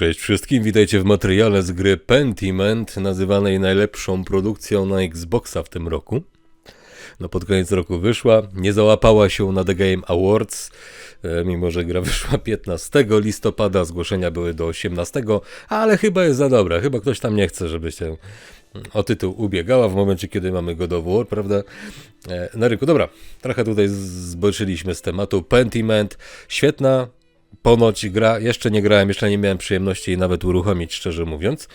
Cześć wszystkim, witajcie w materiale z gry Pentiment, nazywanej najlepszą produkcją na Xboxa w tym roku. No pod koniec roku wyszła, nie załapała się na The Game Awards, e, mimo że gra wyszła 15 listopada, zgłoszenia były do 18, ale chyba jest za dobra, chyba ktoś tam nie chce, żeby się o tytuł ubiegała w momencie, kiedy mamy God of War, prawda? E, Na rynku. Dobra, trochę tutaj zboczyliśmy z tematu. Pentiment, świetna, ponoć gra, jeszcze nie grałem, jeszcze nie miałem przyjemności jej nawet uruchomić, szczerze mówiąc.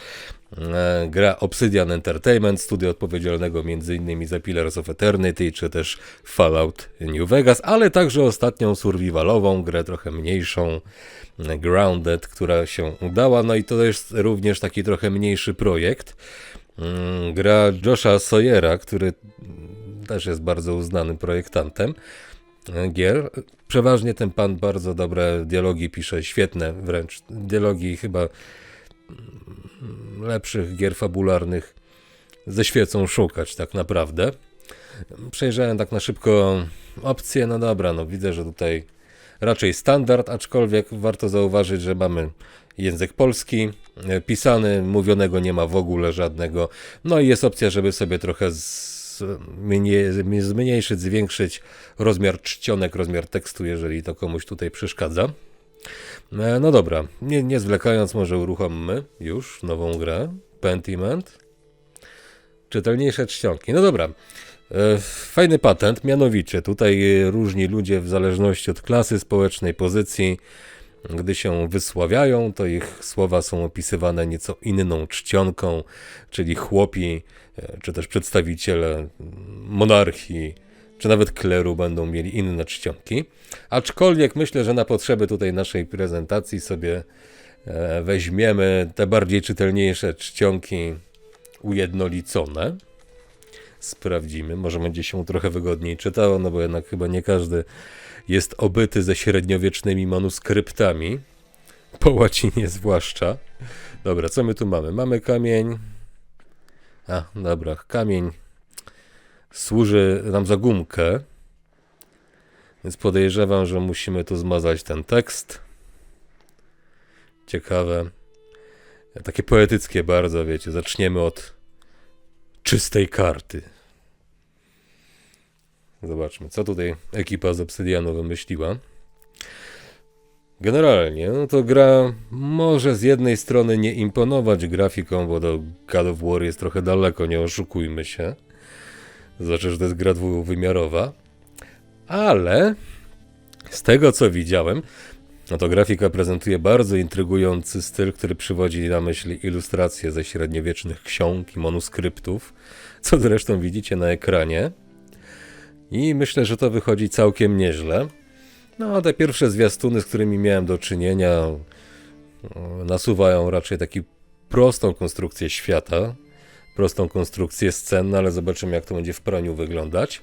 E, Gra Obsidian Entertainment, studio odpowiedzialnego m.in. za Pillars of Eternity, czy też Fallout New Vegas, ale także ostatnią survivalową, grę trochę mniejszą, Grounded, która się udała, no i to jest również taki trochę mniejszy projekt. Mm, Gra Josha Sawyera, który też jest bardzo uznanym projektantem e, gier. Przeważnie ten pan bardzo dobre dialogi pisze, świetne wręcz. Dialogi chyba mm, lepszych gier fabularnych ze świecą szukać tak naprawdę. Przejrzałem tak na szybko opcje, no dobra, no widzę, że tutaj raczej standard, aczkolwiek warto zauważyć, że mamy język polski, e, pisany, mówionego nie ma w ogóle żadnego. No i jest opcja, żeby sobie trochę zmienie- zmniejszyć, zwiększyć rozmiar czcionek, rozmiar tekstu, jeżeli to komuś tutaj przeszkadza. E, No dobra, nie, nie zwlekając, może uruchommy już nową grę, Pentiment. Czytelniejsze czcionki. No dobra. E, Fajny patent, mianowicie tutaj różni ludzie w zależności od klasy społecznej, pozycji, gdy się wysławiają, to ich słowa są opisywane nieco inną czcionką, czyli chłopi, e, czy też przedstawiciele monarchii, czy nawet kleru będą mieli inne czcionki. Aczkolwiek myślę, że na potrzeby tutaj naszej prezentacji sobie e, weźmiemy te bardziej czytelniejsze czcionki ujednolicone. Sprawdzimy, może będzie się trochę wygodniej czytało, no bo jednak chyba nie każdy jest obyty ze średniowiecznymi manuskryptami, po łacinie zwłaszcza. Dobra, co my tu mamy? Mamy kamień. A, dobra, kamień służy nam za gumkę, więc podejrzewam, że musimy tu zmazać ten tekst. Ciekawe. Takie poetyckie bardzo, wiecie. Zaczniemy od czystej karty. Zobaczmy, co tutaj ekipa z Obsydianu wymyśliła. Generalnie, no to gra może z jednej strony nie imponować grafiką, bo do God of War jest trochę daleko, nie oszukujmy się. Znaczy, że to jest gra dwuwymiarowa. Ale z tego co widziałem, no to grafika prezentuje bardzo intrygujący styl, który przywodzi na myśl ilustracje ze średniowiecznych ksiąg i manuskryptów, co zresztą widzicie na ekranie. I myślę, że to wychodzi całkiem nieźle. No, a te pierwsze zwiastuny, z którymi miałem do czynienia, o, nasuwają raczej taki prostą konstrukcję świata, prostą konstrukcję scen, no ale zobaczymy, jak to będzie w praniu wyglądać.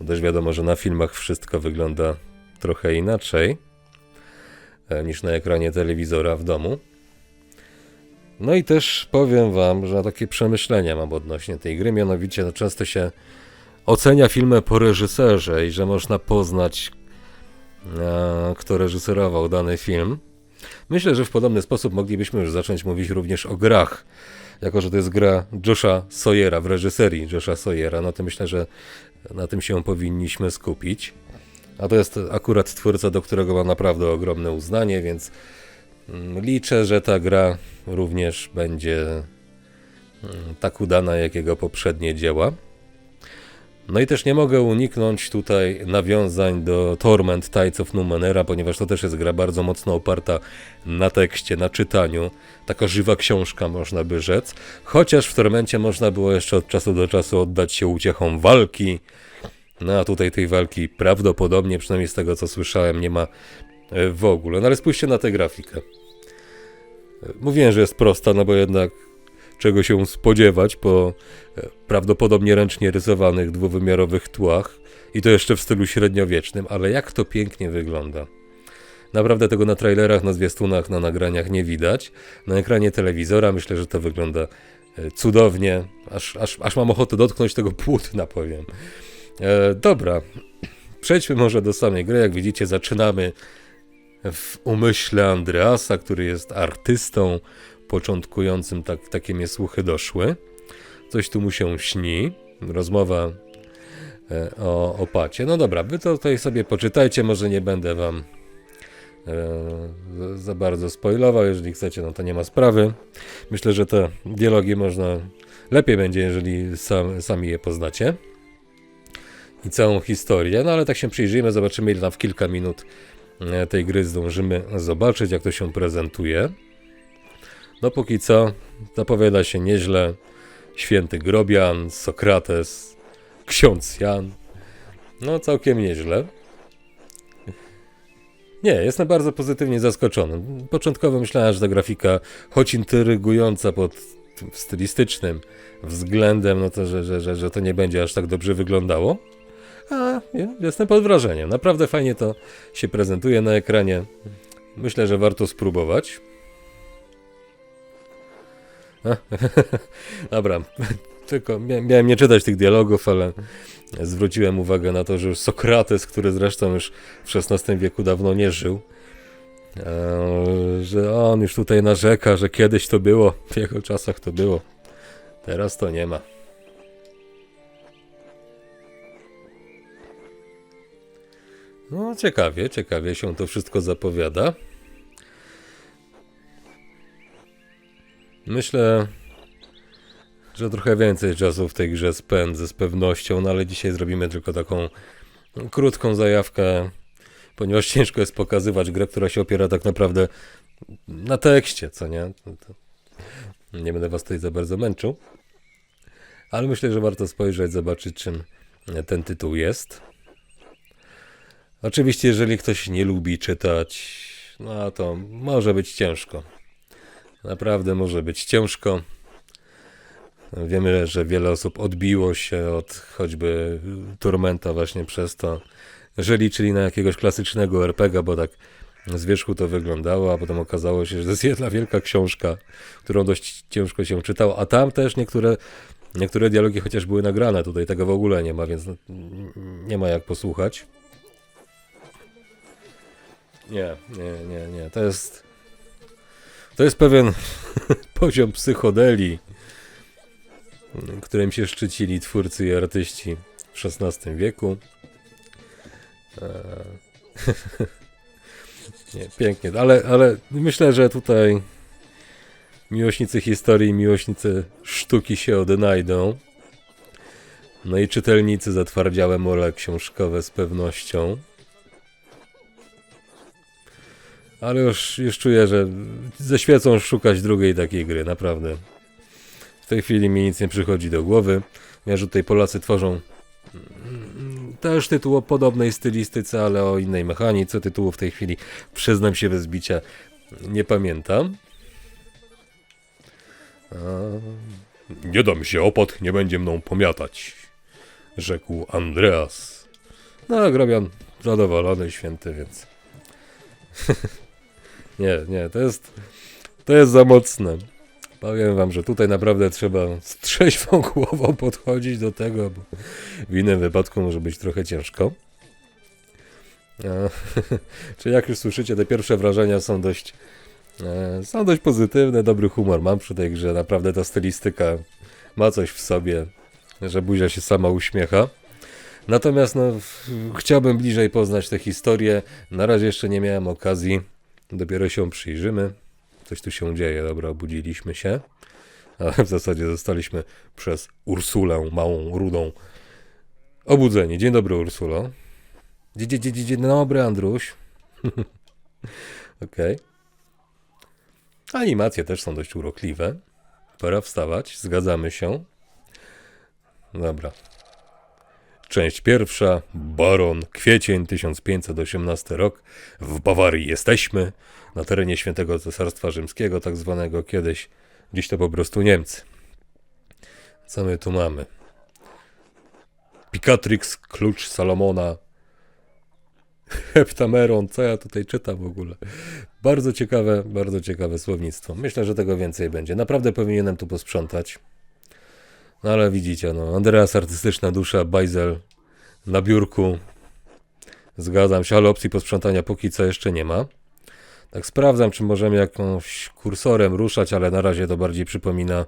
Bo też wiadomo, że na filmach wszystko wygląda trochę inaczej e, niż na ekranie telewizora w domu. No i też powiem wam, że takie przemyślenia mam odnośnie tej gry, mianowicie no, często się ocenia filmy po reżyserze i że można poznać, e, kto reżyserował dany film. Myślę, że w podobny sposób moglibyśmy już zacząć mówić również o grach. Jako, że to jest gra Josha Sawyera w reżyserii Josha Sawyera, no to myślę, że na tym się powinniśmy skupić. A to jest akurat twórca, do którego mam naprawdę ogromne uznanie, więc mm, liczę, że ta gra również będzie mm, tak udana, jak jego poprzednie dzieła. No i też nie mogę uniknąć tutaj nawiązań do Torment Tides of Numenera, ponieważ to też jest gra bardzo mocno oparta na tekście, na czytaniu. Taka żywa książka, można by rzec. Chociaż w Tormencie można było jeszcze od czasu do czasu oddać się uciechom walki. No a tutaj tej walki prawdopodobnie, przynajmniej z tego co słyszałem, nie ma e, w ogóle. No ale spójrzcie na tę grafikę. E, Mówiłem, że jest prosta, no bo jednak czego się spodziewać po e, prawdopodobnie ręcznie rysowanych dwuwymiarowych tłach i to jeszcze w stylu średniowiecznym, ale jak to pięknie wygląda. Naprawdę tego na trailerach, na zwiastunach, na nagraniach nie widać. Na ekranie telewizora myślę, że to wygląda e, cudownie, aż, aż, aż mam ochotę dotknąć tego płótna, powiem. E, dobra, przejdźmy może do samej gry. Jak widzicie, zaczynamy w umyśle Andreasa, który jest artystą początkującym, tak, takie mnie słuchy doszły. Coś tu mu się śni. Rozmowa e, o opacie. No dobra, wy to tutaj sobie poczytajcie, może nie będę wam e, za bardzo spoilował. Jeżeli chcecie, no to nie ma sprawy. Myślę, że te dialogi można. Lepiej będzie, jeżeli sam, sami je poznacie. I całą historię. No ale tak się przyjrzyjmy, zobaczymy, ile tam w kilka minut e, tej gry zdążymy zobaczyć, jak to się prezentuje. No póki co zapowiada się nieźle. Święty Grobian, Sokrates, ksiądz Jan. No całkiem nieźle. Nie, jestem bardzo pozytywnie zaskoczony. Początkowo myślałem, że ta grafika, choć intrygująca pod stylistycznym względem, no to, że, że, że, że to nie będzie aż tak dobrze wyglądało. A nie, jestem pod wrażeniem. Naprawdę fajnie to się prezentuje na ekranie. Myślę, że warto spróbować. Dobra, tylko mia- miałem nie czytać tych dialogów, ale zwróciłem uwagę na to, że już Sokrates, który zresztą już w XVI wieku dawno nie żył, e, że on już tutaj narzeka, że kiedyś to było, w jego czasach to było, teraz to nie ma. No, ciekawie, ciekawie się to wszystko zapowiada. Myślę, że trochę więcej czasu w tej grze spędzę z pewnością, no ale dzisiaj zrobimy tylko taką krótką zajawkę, ponieważ ciężko jest pokazywać grę, która się opiera tak naprawdę na tekście, co nie? Nie będę was tutaj za bardzo męczył, ale myślę, że warto spojrzeć, zobaczyć czym ten tytuł jest. Oczywiście, jeżeli ktoś nie lubi czytać, no to może być ciężko. Naprawdę może być ciężko. Wiemy, że wiele osób odbiło się od choćby Tormenta właśnie przez to, że liczyli na jakiegoś klasycznego RPG, bo tak z wierzchu to wyglądało, a potem okazało się, że to jest jedna wielka książka, którą dość ciężko się czytało, a tam też niektóre, niektóre dialogi chociaż były nagrane, tutaj tego w ogóle nie ma, więc no, nie ma jak posłuchać. Nie, nie, nie, nie, to jest to jest pewien poziom psychodelii, którym się szczycili twórcy i artyści w XVI wieku. Eee, Nie, pięknie, ale, ale myślę, że tutaj miłośnicy historii, miłośnicy sztuki się odnajdą. No i czytelnicy zatwardziałe mole książkowe z pewnością. Ale już, już czuję, że ze świecą szukać drugiej takiej gry, naprawdę. W tej chwili mi nic nie przychodzi do głowy. Ja, że tutaj Polacy tworzą mm, też tytuł o podobnej stylistyce, ale o innej mechanice. Tytułu w tej chwili, przyznam się bez bicia, nie pamiętam. A... Nie dam się, opat nie będzie mną pomiatać, rzekł Andreas. No, Grobian zadowolony, święty, więc... nie, nie, to jest... To jest za mocne. Powiem wam, że tutaj naprawdę trzeba z trzeźwą głową podchodzić do tego, bo w innym wypadku może być trochę ciężko. E, Czy jak już słyszycie, te pierwsze wrażenia są dość, e, są dość pozytywne, dobry humor mam przy tej grze, naprawdę ta stylistyka ma coś w sobie, że buzia się sama uśmiecha. Natomiast no, chciałbym bliżej poznać tę historię. Na razie jeszcze nie miałem okazji. Dopiero się przyjrzymy. Coś tu się dzieje. Dobra, obudziliśmy się. A w zasadzie zostaliśmy przez Ursulę, małą, rudą, obudzeni. Dzień dobry, Ursulo. Dzień, dzień, dzień, dzień dobry, Andruś. Okej. Animacje też są dość urokliwe. Pora wstawać, zgadzamy się. Dobra. Część pierwsza, Baron, kwiecień 1518 rok. W Bawarii jesteśmy, na terenie Świętego Cesarstwa Rzymskiego, tak zwanego kiedyś, dziś to po prostu Niemcy. Co my tu mamy? Picatrix, klucz Salomona, Heptameron, co ja tutaj czytam w ogóle? Bardzo ciekawe, bardzo ciekawe słownictwo. Myślę, że tego więcej będzie. Naprawdę powinienem tu posprzątać. No ale widzicie, no, Andreas artystyczna dusza, Bajzel na biurku. Zgadzam się, ale opcji posprzątania póki co jeszcze nie ma. Tak sprawdzam, czy możemy jakąś kursorem ruszać, ale na razie to bardziej przypomina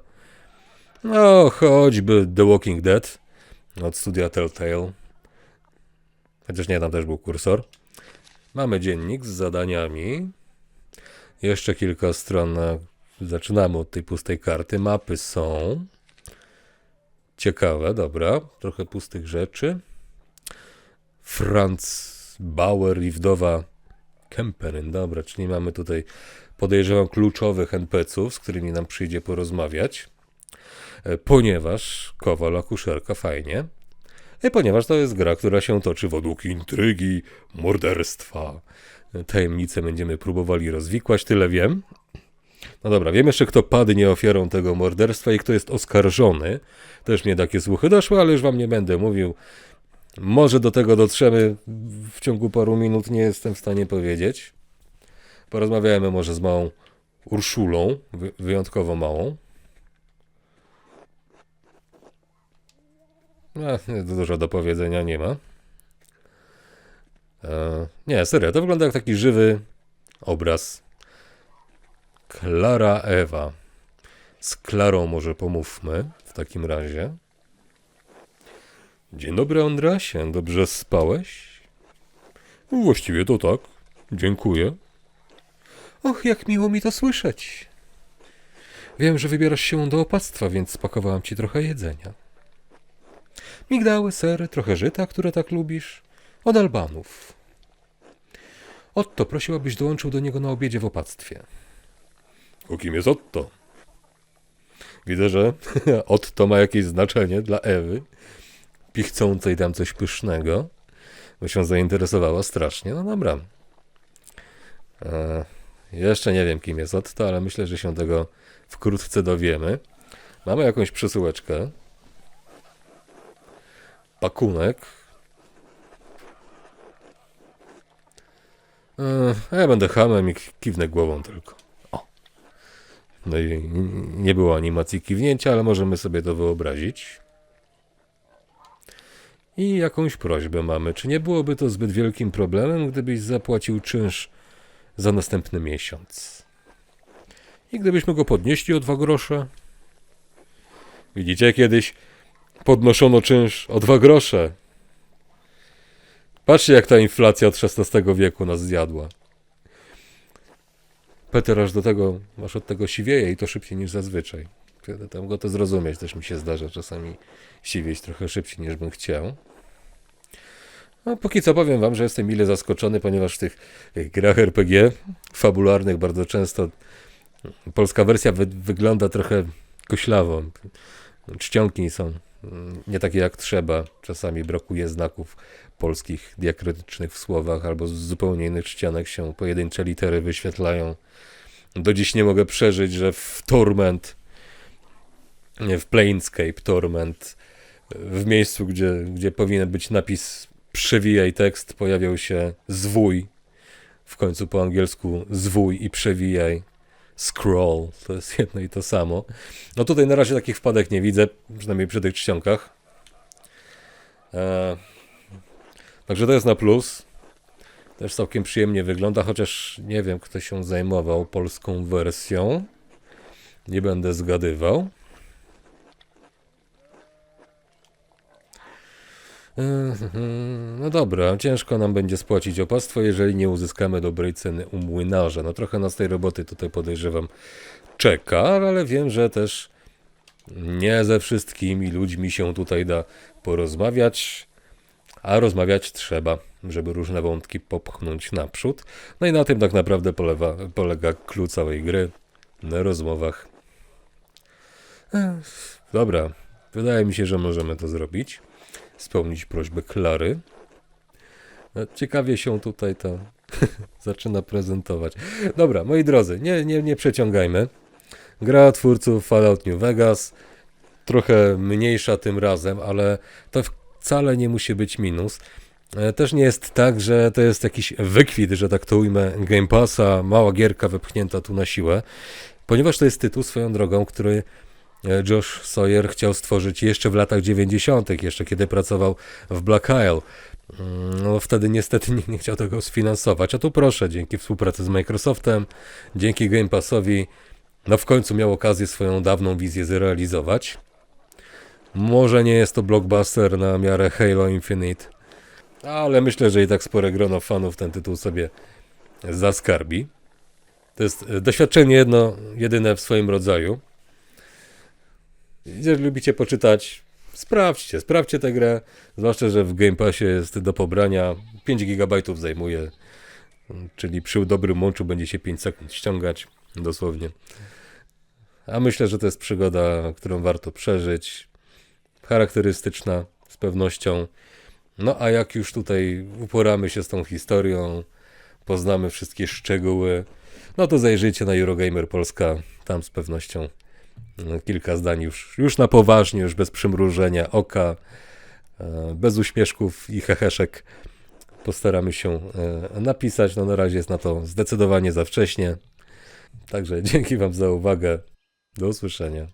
no, choćby The Walking Dead od studia Telltale. Chociaż nie, tam też był kursor. Mamy dziennik z zadaniami. Jeszcze kilka stron. na- Zaczynamy od tej pustej karty. Mapy są. Ciekawe, dobra. Trochę pustych rzeczy. Franz Bauer i wdowa Kemperin. Dobra, czyli mamy tutaj, podejrzewam, kluczowych NPC-ów, z którymi nam przyjdzie porozmawiać. E, Ponieważ Kowal, akuszerka, fajnie. I ponieważ to jest gra, która się toczy według intrygi, morderstwa. Tajemnice będziemy próbowali rozwikłać, tyle wiem. No dobra, wiem jeszcze, kto padnie ofiarą tego morderstwa i kto jest oskarżony. Też mnie takie słuchy doszły, ale już wam nie będę mówił. Może do tego dotrzemy w ciągu paru minut, nie jestem w stanie powiedzieć. Porozmawiajmy może z małą Urszulą, wy- wyjątkowo małą. No, dużo do powiedzenia nie ma. E, nie, serio, to wygląda jak taki żywy obraz. Klara Ewa. Z Klarą może pomówmy w takim razie. Dzień dobry, Andrasie. Dobrze spałeś? Właściwie to tak. Dziękuję. Och, jak miło mi to słyszeć. Wiem, że wybierasz się do opactwa, więc spakowałam ci trochę jedzenia. Migdały, sery, trochę żyta, które tak lubisz. Od Albanów. Otto prosił, abyś dołączył do niego na obiedzie w opactwie. Kim jest Otto? Widzę, że Otto ma jakieś znaczenie dla Ewy, pichcącej tam coś pysznego, bo się zainteresowała strasznie. No dobra. E, jeszcze nie wiem, kim jest Otto, ale myślę, że się tego wkrótce dowiemy. Mamy jakąś przesyłeczkę. Pakunek. E, ja będę hamem i kiwnę głową tylko. No i nie było animacji kiwnięcia, ale możemy sobie to wyobrazić. I jakąś prośbę mamy. Czy nie byłoby to zbyt wielkim problemem, gdybyś zapłacił czynsz za następny miesiąc? I gdybyśmy go podnieśli o dwa grosze? Widzicie, kiedyś podnoszono czynsz o dwa grosze. Patrzcie, jak ta inflacja od XVI wieku nas zjadła. Peter aż do tego, aż od tego siwieje i to szybciej niż zazwyczaj. Tam go to zrozumieć, też mi się zdarza czasami siwieć trochę szybciej niż bym chciał. No, póki co powiem wam, że jestem mile zaskoczony, ponieważ w tych grach RPG fabularnych bardzo często polska wersja wy wygląda trochę koślawo. Czcionki są nie takie jak trzeba. Czasami brakuje znaków polskich diakrytycznych w słowach, albo z zupełnie innych czcionek się pojedyncze litery wyświetlają. Do dziś nie mogę przeżyć, że w Torment, w Planescape Torment, w miejscu, gdzie, gdzie powinien być napis przewijaj tekst, pojawiał się zwój, w końcu po angielsku zwój i przewijaj. Scroll, to jest jedno i to samo. No tutaj na razie takich wpadek nie widzę, przynajmniej przy tych czcionkach. E, także to jest na plus. Też całkiem przyjemnie wygląda, chociaż nie wiem, kto się zajmował polską wersją. Nie będę zgadywał. No dobra, ciężko nam będzie spłacić opłactwo, jeżeli nie uzyskamy dobrej ceny u młynarza. No trochę nas tej roboty tutaj podejrzewam czeka, ale wiem, że też nie ze wszystkimi ludźmi się tutaj da porozmawiać, a rozmawiać trzeba, żeby różne wątki popchnąć naprzód. No i na tym tak naprawdę polewa, polega clue całej gry, na rozmowach. Dobra, wydaje mi się, że możemy to zrobić spełnić prośbę Klary. No, Ciekawie się tutaj to zaczyna prezentować. Dobra, moi drodzy, nie, nie, nie przeciągajmy. Gra twórców Fallout New Vegas, trochę mniejsza tym razem, ale to wcale nie musi być minus. E, Też nie jest tak, że to jest jakiś wykwit, że tak to ujmę, Game Passa, mała gierka wepchnięta tu na siłę, ponieważ to jest tytuł swoją drogą, który Josh Sawyer chciał stworzyć jeszcze w latach 90., jeszcze kiedy pracował w Black Isle. Mm, No wtedy niestety nikt nie chciał tego sfinansować, a tu proszę, dzięki współpracy z Microsoftem, dzięki Game Passowi, no w końcu miał okazję swoją dawną wizję zrealizować. Może nie jest to blockbuster na miarę Halo Infinite, ale myślę, że i tak spore grono fanów ten tytuł sobie zaskarbi. To jest e, doświadczenie jedno, jedyne w swoim rodzaju. Jeżeli lubicie poczytać, sprawdźcie, sprawdźcie tę grę. Zwłaszcza, że w Game Passie jest do pobrania. 5 GB zajmuje, czyli przy dobrym łączu będzie się 5 sekund ściągać, dosłownie. A myślę, że to jest przygoda, którą warto przeżyć. Charakterystyczna, z pewnością. No a jak już tutaj uporamy się z tą historią, poznamy wszystkie szczegóły, no to zajrzyjcie na Eurogamer Polska. Tam z pewnością no, kilka zdań już, już na poważnie, już bez przymrużenia oka, e, bez uśmieszków i heheszek postaramy się e, napisać. No na razie jest na to zdecydowanie za wcześnie. Także dzięki Wam za uwagę. Do usłyszenia.